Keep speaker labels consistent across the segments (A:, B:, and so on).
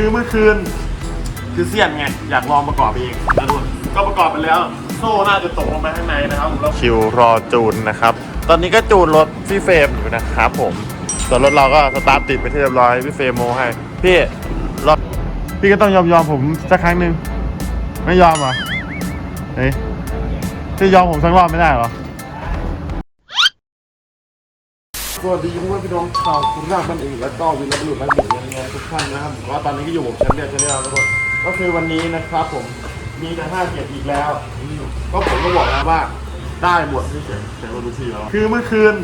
A: คือเมื่อคืนคือเสียนไง อยากลองประกอบเองนะทุกคนก็ประกอบไปแล้ว โซ่น่าจะตกลงไปข้างในนะครับผมแล้วคิวรอจูนนะครับ ตอนนี้ก็จูนรถพี่เฟรมอยู่นะครับผมส่วนรถเราก็สตาร์ทติดไปที่เรียบร้อยพี่เฟรมโมให้ พี่รถพี่ก็ต้องยอมยอมผมสักครั้งหนึ่งไม่ยอมเหรอเฮ้ยพี่ยอมผมสักรอบไม่ได้เหรอ สวัสดีคุณพี่น้องชาวคุณรากบ้านเองและก็วิลบุรุษนักบินยังไงทุกท่านนะครับผมก็ตอนนี้ก็อยู่ผมชั้นเดียวชั้นเดียวทุกคนก็คือวันนี้นะครับผมมีแต่ห้าเกียรติอีกแล้วอืมก็ผมก็บอกแล้วว่าได้หมดที่เสียงเสียงโรดูทีแล้วคือเมื่อคืน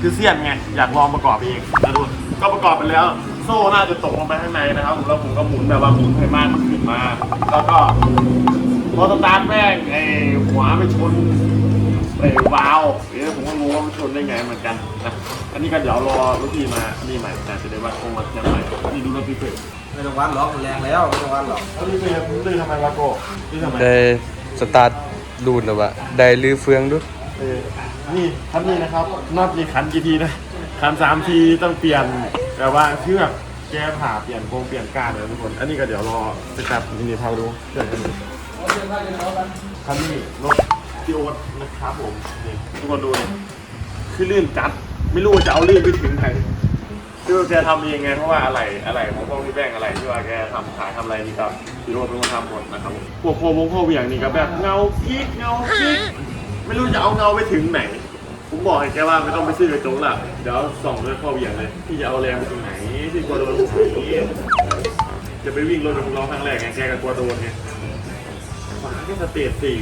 A: คือเสียนไงอยากลองประกอบเองนะทุกคนก็ประกอบไปแล้ว โซ่น่าจะตกลงไปข้างในนะครับผมแล้วผมก็หมุนแบบว่าหมุนให้มากมันขึ้นมา แล้วก็พอสตาร์ทแม่งไอ้หัวไปชน ไอ้วาวเนี่ยผมก็งงว่ามันชนได้ไงเหมือนกันนะอันนี้ก็เดี๋ยวรอรถพี่มาอันนี่ใหม่แต่จะได้ว่าคงมาเทียมใหม่นี่ดูรถพี่เฟรม
B: ไม่ต้องวัดหรอกมันแรงแล้วไม่ต้องวัดหรอก
A: แล้วพี่เฟรมตื้อทำไมวะโกตื้อทำไม
C: ได้สตาร์ทรูดหรือวะได้ลื้อเฟืองด้วย
A: เออนี่คันนี้นะครับนอกจากขันกี่ทีนะขันสามทีต้องเปลี่ยนแต่ว่าเครื่องแก้ผ่าเปลี่ยนโครงเปลี่ยนก้านเลยทุกคน อันนี้ก็เดี๋ยวรอสแตปนี่นี่พาไปดูเชื่อกันคันนี้รถ พี่โอ๊ตนะครับผมนี่ทุกคนดูนี่คือลื่นจัด ไม่รู้ว่าจะเอาลื่นไปถึงไหนคือแกทำเองไงเพราะว่าอะไรอะไรของพวกพี่แป้งอะไรที่ว่าแกทำขายทำอะไรนี่ก็พี่โรดเป็นคนทำหมดนะครับผมพวกโควงโคเหวี่ยงนี่ก็แบบเงากิ๊กเงากิ๊กไม่รู้จะเอาเงาไปถึงไหน ผมบอกให้แกว่าไม่ต้องไปซื้อกระจกละเดี๋ยวส่องด้วยข้อเหวี่ยงเลยพี่จะเอาแรงไปถึงไหนพี่กลัวโดนหัวนี้จะไปวิ่งรถกับน้องครั้งแรกไงแกก็กลัวโดนไงฝาแค่สเตจสี่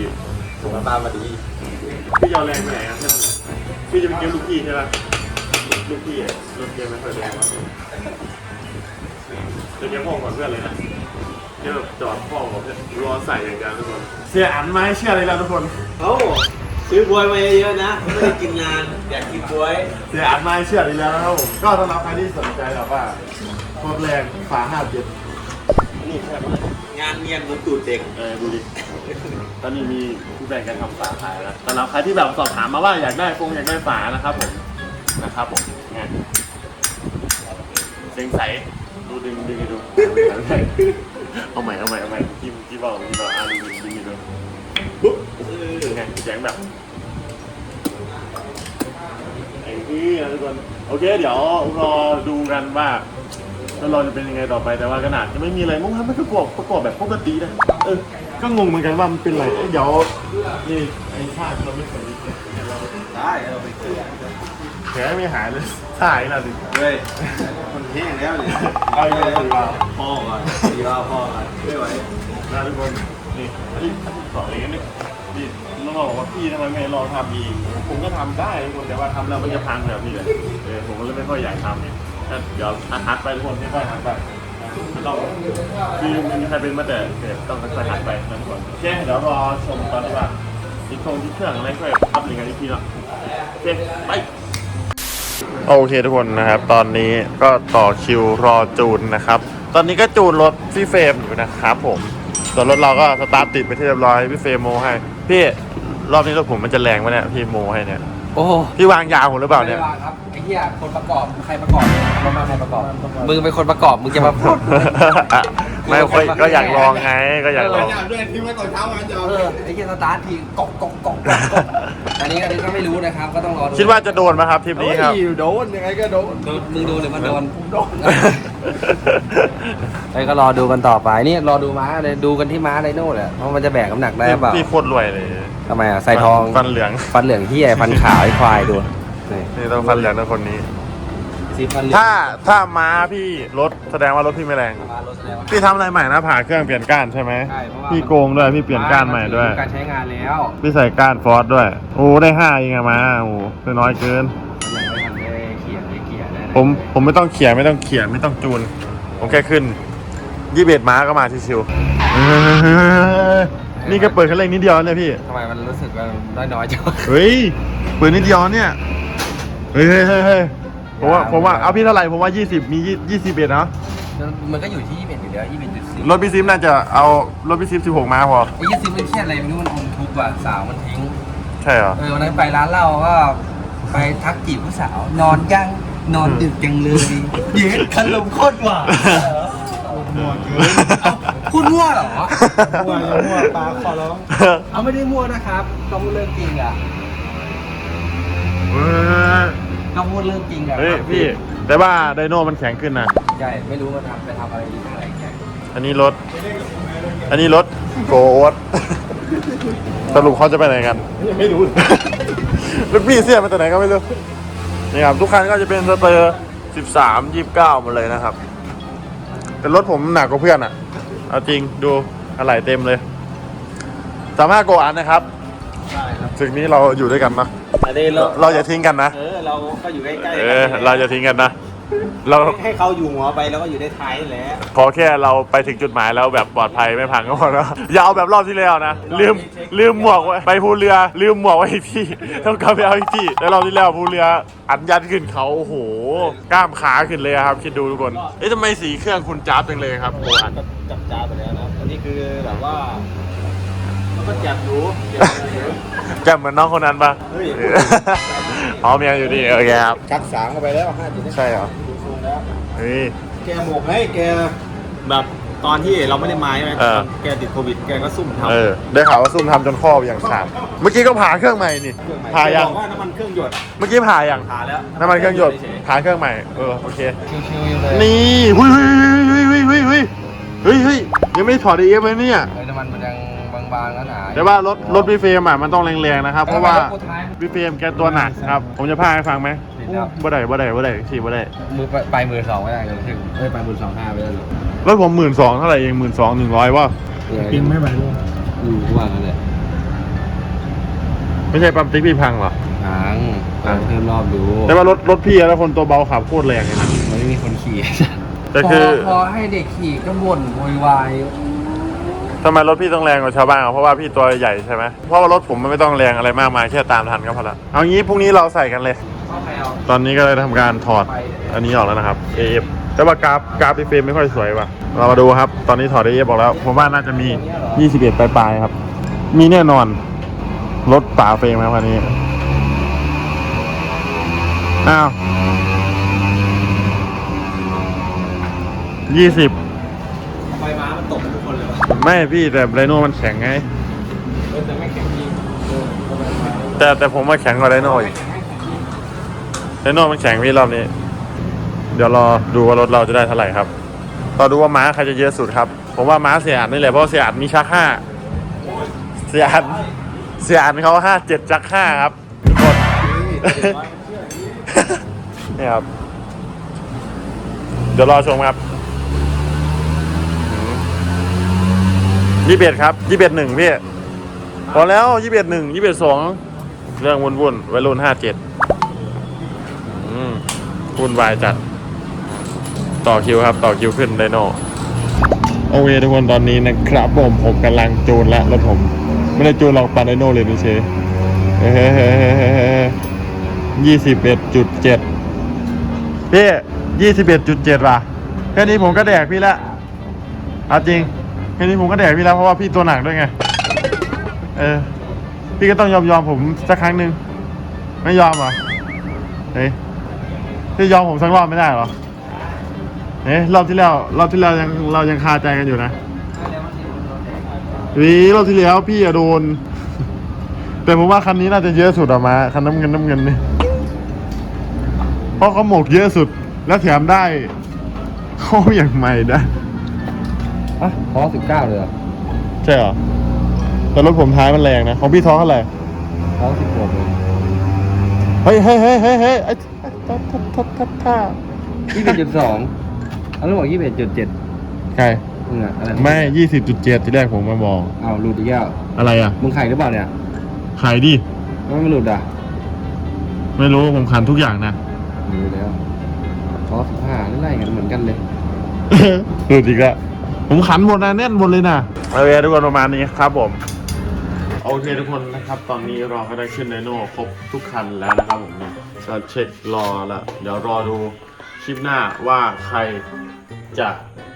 B: ผมมาตามมาดี
A: พี่จะเอาแรงไปไหนครับพี่จะไปเก็บลูกพี่ใช่ปะลูกพี่อะรถเกมไม่ค่อยแรงวะจะเก็บห้องก่อนเพื่อนเลยนะเดี๋ยวแบบจอดห้องก่อนเพื่อนรอใส่อย่างเดียวทุกคนเสียอันไหมาให้เชื่อเลยแล้วทุกคน
B: เอ้าซื้อบวยมาเยอะๆนะ ไม่ได้กินนาน อยากกินบวย
A: เสียอันไหมาให้เชื่อเลยแล้วนะครับผมก็สำหรับใครที่สนใจแบบว่าโคตรแรงฝาห้าเจ็ดนี่แค่นี้
B: งานเนียนเหมือนตูดเด็ก
A: เออดูดิ ตอนนี้มีผู้แบ่งกันทำฝาขายแล้วสำหรับใครที่แบบสอบถามมาว่าอยากได้ฟงอยากได้ฝานะครับผมนะครับผมงานเซ็งใสดูดึงดึงดูเอาใหม่เอาใหม่เอาใหม่ที่ที่บอกที่บอกอ่านดึงดึงดูปุ๊บไงเสียงแบบไอ้นี่นะทุกคนโอเค เดี๋ยวรอดูกันว่า แล้วเราจะเป็นยังไงต่อไปแต่ว่าขนาดจะไม่มีอะไรมุ่งทำมันประกอบประกอบแบบปกตินะเออก็งงเหมือนกันว่ามันเป็นอะไรเอ้ยเดี๋ยวนี่ไอ้ผ้าที่เราไม่เคยได้เก็บเนี่ยเรา
B: ได้เอาไปเกลือ
A: แผลไม่หายเลยถ่ายแล้วดิ
B: เฮ้ยมันแห้งแล้วเนี่ย
A: เอาอย่างไรดีวะ
B: พ่อก่อนดีว่าพ่อก่อนไม่ไหว
A: นะทุกคนนี่อันนี้สอนเองนี่นี่น้องบอกว่าพี่ทำไมไม่ลองทำเองผมก็ทำได้ทุกคนแต่ว่าทำแล้วมันจะพังแบบนี้เลยเออผมก็เลยไม่ค่อยอยากทำเนี่ยถ้า เดี๋ยวหัดไปทุกคนค่อยๆหัดไปเราคือมันมีใครเป็นมาแต่เด็กต้องค่อยๆหัดไปนะทุกคนโอเคเดี๋ยวรอชมตอนที่ว่าทิศทงทิศเครื่องอะไรค่อยอัพลิงก์กันอีกทีเนาะโอเคไปโอเคทุกคนนะครับ ตอนนี้ก็ต่อคิวรอจูนนะครับ ตอนนี้ก็จูนรถพี่เฟรมอยู่นะครับผมส่วนรถเราก็สตาร์ทติดไปที่เรียบร้อยพี่เฟรมโมให้ พี่รอบนี้รถผมมันจะแรงไหมเนี่ยพี่โมให้เนี่ย
C: โอ้
A: พี่วางยาวผมหรือเปล่าเนี่ย
D: ไม่ได้วางครับไอ้เหี้ยคนประกอบใครประกอบมามาใครประกอบมึงเป็นคนประกอบมึงจะมาพูด
A: ไม่ค่อยก็อยากลองไงก็อยากลอง
B: ด้วยที่ว่าตอนเช้ามาจะ
D: เออไอ้เหี้ยสตาร์ททีกอกกอกกอกกอกกอกอันนี้อันนี้ก็ไม่รู้นะครับ ก็ต้องรอดู
A: คิดว่าจะโดนไหมครับทริปนี้ครับ
B: โดนยังไงก็โดน
D: โดนมึงโดนหรือมันโดนโดน ไอ้ก็รอดูกันต่อไปนี่รอดูม้าเลยดูกันที่ม้าไดโน่แหละเพราะมันจะแบกน้ำหนักได้เปล่า
A: พี่โคตรรวยเลย
D: ทำไมอะใส่ทอง
A: ฟันเหลือง
D: ฟันเหลืองที่ไอ้ฟันขาวไอ้ควายดู นี่
A: นี่ต้องฟันเหลืองนะคนนี้
D: สีฟันเหลือง
A: ถ้าถ้าม้าพี่รถแสดงว่ารถพี่ไม่แรง
D: มารถแล้ว
A: พี่ทำอะไรใหม่นะผ่าเครื่องเปลี่ยนก้านใช่ไหม
D: ใช่เพราะว่า
A: พี่โกงด้วยพี่เปลี่ยนก้านใหม่ด้วย
D: การใช้งานแล้ว
A: พี่ใส่ก้านฟอสด้วย โอ้ได้ห้าเองอะมาโอ้คือน้อยเกิน
D: ยังไม่ทันได้เขียนได้เขียนได้นะ
A: ผมผมไม่ต้องเขียนไม่ต้องเขียนไม่ต้องจูน ผมแค่ขึ้นยี่สิบเอ็ดม้าก็มาชิวๆเฮ้ยนี่ก็เปิดคันเร่งนิดเดียวเนี่ยพี่
D: ทำไมมันรู้สึกว่าน้อยน้อยๆจัง
A: เฮ้ยเปิดนิดเดียวเนี่ย เฮ้ยเฮ้ยเฮ้ยเฮ้ยผมว่าผมว่าเอาพี่เท่าไหร่ผมว่า 20 มี20 21เนาะ
D: มันก็อยู่ที่21อยู่แล้ว21.4
A: รถพี่ซิมน่าจะเอารถพี่ซิม16ม้าพอ
D: ไอ้ยี่สิบมันเครียดอะไรไม่รู้มันอมทุกข์ว่ะสาวมันทิ้ง
A: ใช่เหรอ
D: เออวันนั้นไปร้านเหล้าก็ไปทักจีบผู้สาวนอนยังนอนดึกจังเลยเย็ดคันลมโคตรหวาน
A: เอ
D: คุณมั่วเหรอ
B: มั่วอย่ามั่วปลาขอร้อง
D: เอาไม่ได้มั่วนะครับ ต้องพูดเรื่องจริงอะ
A: เออ
D: ต้องพูดเรื่องจริงอะ
A: เฮ้ยพี่ แต่ว่าไดโน่มันแข็งขึ้นนะ
D: ใช่ไม่รู้มาทำไปทำอะไรดีอะไรแก
A: อันนี้รถ อันนี้รถโกโอ๊ตสรุปเขาจะไปไหนกัน
B: ไม่รู้
A: ลูกพี่เสียมาแต่ไหนก็ไม่รู้ นี่ครับทุกคันก็จะเป็นสเตอร์13 29หมดเลยนะครับ แต่รถผมหนักกว่าเพื่อนอะ เอาจริงดูอะไรเต็มเลย สามารถโกอันนะครับ
B: ใช่ครับ
A: ถึงนี้เราอยู่ด้วยกันนะ
B: อันนี้เรา
A: เราอย่าทิ้งกันนะ
B: เออเราก็อยู่ใกล้ๆ
A: เอ
B: กั
A: อเราจะทิ้งกันนะ เรา
B: ให้เขาอยู่หัวไปแล้วก็อยู่ได้ท้ายนี่แหละ
A: ขอแค่เราไปถึงจุดหมายแล้วแบบปลอดภัยไม่พังก็พอแล้วอย่าเอาแบบรอบที่แล้วนะ ลืมลืมหมวกไว้ไปภูเรือ ลืมหมวกไว้อีกที่ต้องกลับไปเอาอีกที่แล้วรอบที่แล้วภูเรืออัดยันขึ้นเขาโอ้โหกล้ามขาขึ้นเลยอะครับ คิดดูทุกคนเอ๊ะทำไมสีเครื่องคุณจ้าบจังเลยครับโอ้อัน
B: จับจ้าไปแล้วนะอันนี้คือแบบว่ามัน ก็จับอยู่จับอยู่
A: จะเหมือนน้องคนนั้นปะ
B: เฮ้ย
A: อ๋อเมียอยู่นี่โอเคครับ
B: ชักสามเข้าไปแล้วห้าจุด
A: ใช่เหรอ
B: ดูทรงแล้ว
A: เฮ้ย
B: แกหมกให้แกแบบตอนที่เราไม่ได้มาใช่ไหม
A: เออ
B: แกติดโควิด แกก็ซุ่มทำ
A: เออได้ข่าวว่าซุ่มทำจนข้ออย่างขาด เมื่อกี้ก็ผ่าเครื่องใหม่นี่
B: เครื่องใหม่
A: ผ่ายัง
B: แกบอกว่าน้ำมันเครื่องหยด
A: เมื่อกี้ผ่ายัง
B: ผ่าแล้ว
A: น้ำมันเครื่องหยด
B: เฉย
A: ผ่าเครื่องใหม่ เออโอเค
D: ชิวๆอยู่เลย
A: นี่ หุยหุยหุยหุยหุยหุยเฮ้ยเฮ้ยยังไม่ได้ถอดเอฟเลยเนี่ย
D: บางๆแล้วหนา
A: แต่ว่ารถรถพี่เฟรมอะมันต้องแรงๆนะครับเพราะว่า
D: เออรถกูท้าย
A: พี่เฟรมแกตัวหนักครับผมจะพาให้ฟังไหม
D: ติดแล้ว
A: บ่ได้บ่ได้บ่ได้ขี่บ่ได้
D: มือไปมือสองไม่ได้เลยถึงเอ้ยไปมือสองห้าไปแล้ว
A: รถผมหมื่นสองเท่าไหร่เองหมื่นสองหนึ่งร้อยว่า
D: ปิงไม่ไปด้วยอยู่ทุกวันนั่นแหละ
A: ไม่ใช่ปั๊มติ๊กพี่พังเหรอ
D: หางหางเพิ่มรอบดู
A: แต่ว่ารถรถพี่แล้วคนตัวเบาขับโคตรแรงเลยนะ
D: มันไม่มีคนขี่
A: แต่คือ
D: พพอให้เด็กขี่ก็บ่นโวยวาย
A: ทำไมรถพี่ต้องแรงกว่าชาวบ้านอะเพราะว่าพี่ตัวใหญ่ใช่ไหมเพราะว่ารถผมมันไม่ต้องแรงอะไรมากมายแค่ตามทันก็พอละเอางี้พรุ่งนี้เราใส่กันเลย ตอนนี้ก็เลยทำการถอดอันนี้ออกแล้วนะครับ AF แต่ว่ากราฟกราฟพี่เฟรมไม่ค่อยสวยว่ะ เรามาดูครับ ตอนนี้ถอด AF ออกแล้ว ผมว่าน่าจะมี 21 ปลายๆครับ มีแน่นอนรถป่าเฟรมครับคันนี้ อ้าว20
B: ไไม่
A: พี่แต่ไดโน่มันแข็งไง
B: แต่ไม่แข็งจริง
A: แต่แต่ผมมาแข็งกว่าไดโน่อีกไดโน่มันแข็งพี่รอบนี้ เดี๋ยวรอดูว่ารถเราจะได้เท่าไหร่ครับรอดูว่าม้าใครจะเยอะสุดครับ ผมว่าม้าเสียอันนี่แหละเพราะเสียอันมีชักห้าเสียอันเสียอันเขาห้าเจ็ดจักห้าครับทุกคนนี่ครับ เดี๋ยวรอชมครับ ยี่สิบเอ็ดครับยี่สิบเอ็ดหนึ่งพี่พอแล้วยี่สิบเอ็ดหนึ่งยี่สิบเอ็ดสองเรื่องวุ่นวุ่นๆวัยรุ่นห้าเจ็ดวุ่นวายจัด ต่อคิวครับ ต่อคิวขึ้นไดโนโอเคทุกคนตอนนี้นะครับผมผมกำลังจูนแล้วรถผม ไม่ได้จูนหรอกปาไดโนเลยนี่เชยี่สิบเอ็ดจุดเจ็ดพี่ยี่สิบเอ็ดจุดเจ็ดว่ะแค่นี้ผมก็แดกพี่ละเอาจริง แค่นี้ผมก็แดกพี่แล้วเพราะว่าพี่ตัวหนักด้วยไง เออ พี่ก็ต้องยอมยอมผมสักครั้งหนึ่งไม่ยอมเหรอเฮ้ยพี่ยอมผมสักรอบไม่ได้เหรอเฮ้ยรอบที่แล้วรอบที่แล้วยังเรายังคาใจกันอยู่นะวีรอบที่แล้วพี่อะโดน แต่ผมว่าคันนี้น่าจะเยอะสุดออกมาคันน้ำเงินน้ำเงินนี่เพราะเขาหมกเยอะสุดแล้วแถมได้เขาอย่างใหม่ได้
D: อะท้อสิบเก้าเลยเหรอ
A: ใช่เหรอ แต่รถผมท้ายมันแรงนะ ของพี่ท้องเท่าไหร่
D: ท้อสิบหกเลย
A: เฮ้ยเฮ้ยเฮ้ยเฮ้ยเฮ้ยไอ้ทัดทัดทัดทัดท่า
D: ยี่สิบจุดสองอันนี้บอกยี่สิบเอ็ดจุดเจ็ด
A: ใคร
D: มึงอะอะไร
A: ไม่ยี่สิบจุดเจ็ดที่แรกผมมาบอก
D: เอาหลุดอีกแล้ว
A: อะไรอะ
D: มึงไข่หรือเปล่าเนี่ย
A: ขายดิ
D: มันไม่หลุดอะ
A: ไม่รู้ผมขันทุกอย่างนะ
D: หลุดแล้วท้อสิบห้าไล่ๆกันเหมือนกันเลย
A: หลุดอีกแล้ว ผมขันหมดนะแน่นหมดเลยนะโอเคทุกคนประมาณนี้ครับผมโอเคทุกคนนะครับ ตอนนี้เราก็ได้ขึ้นไดโน่ครบทุกคันแล้วนะครับผมเนี่ยก็เช็ครอแล้วเดี๋ยวรอดูคลิปหน้าว่าใครจะ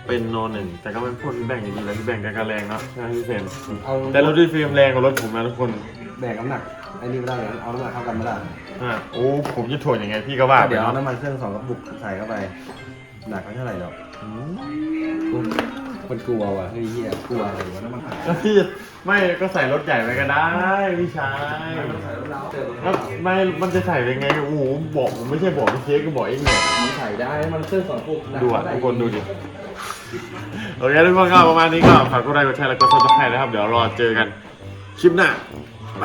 A: เป็นโนหนึ่งแต่ก็ไม่พูดพี่แบ่งอย่างนี้แล้วพี่แบ่งกันก็แรงเนาะใช่ไหมพี่เฟรม
D: เอา
A: แต่รถพี่เฟรมแรงกว่ารถผมนะทุกคน
D: แบกน้ำหนักไอ้นี่ไม่ได้เลยเอาน้ำหนักเท่ากันไม่ได้
A: อ่าโอ้ผมจะถ่วงยังไงพี่ก็ว่าไป
D: เดี๋ยวเอา
A: เนาะ
D: น้ำมันเครื่องสองกระปุกใส่เข้าไปหนักไม่เท่าไหร่หรอก
A: อื ม
D: คนกลัวว่ะเฮ้ยเหี้ยกลัวอะไรวะน้ำมันหาย
A: แล้วพี่ไม่ก็ใส่รถใหญ่ไปก็ได้พี่ชายแล้วไม่มันจะใส่ยังไงโอ้โหบอกผมไม่ใช่บอกพี่เค้กก็บอกเองเนี่ย
D: มันใส่ได้มันเครื่องสองปุ๊บ
A: ดูอะทุกคนดูดิโอเคทุกคนก็ประมาณนี้ก็ฝากกดไลค์กดแชร์แล้วก็ซับสไครต์นะครับ เดี๋ยวรอเจอกันคลิปหน้าไป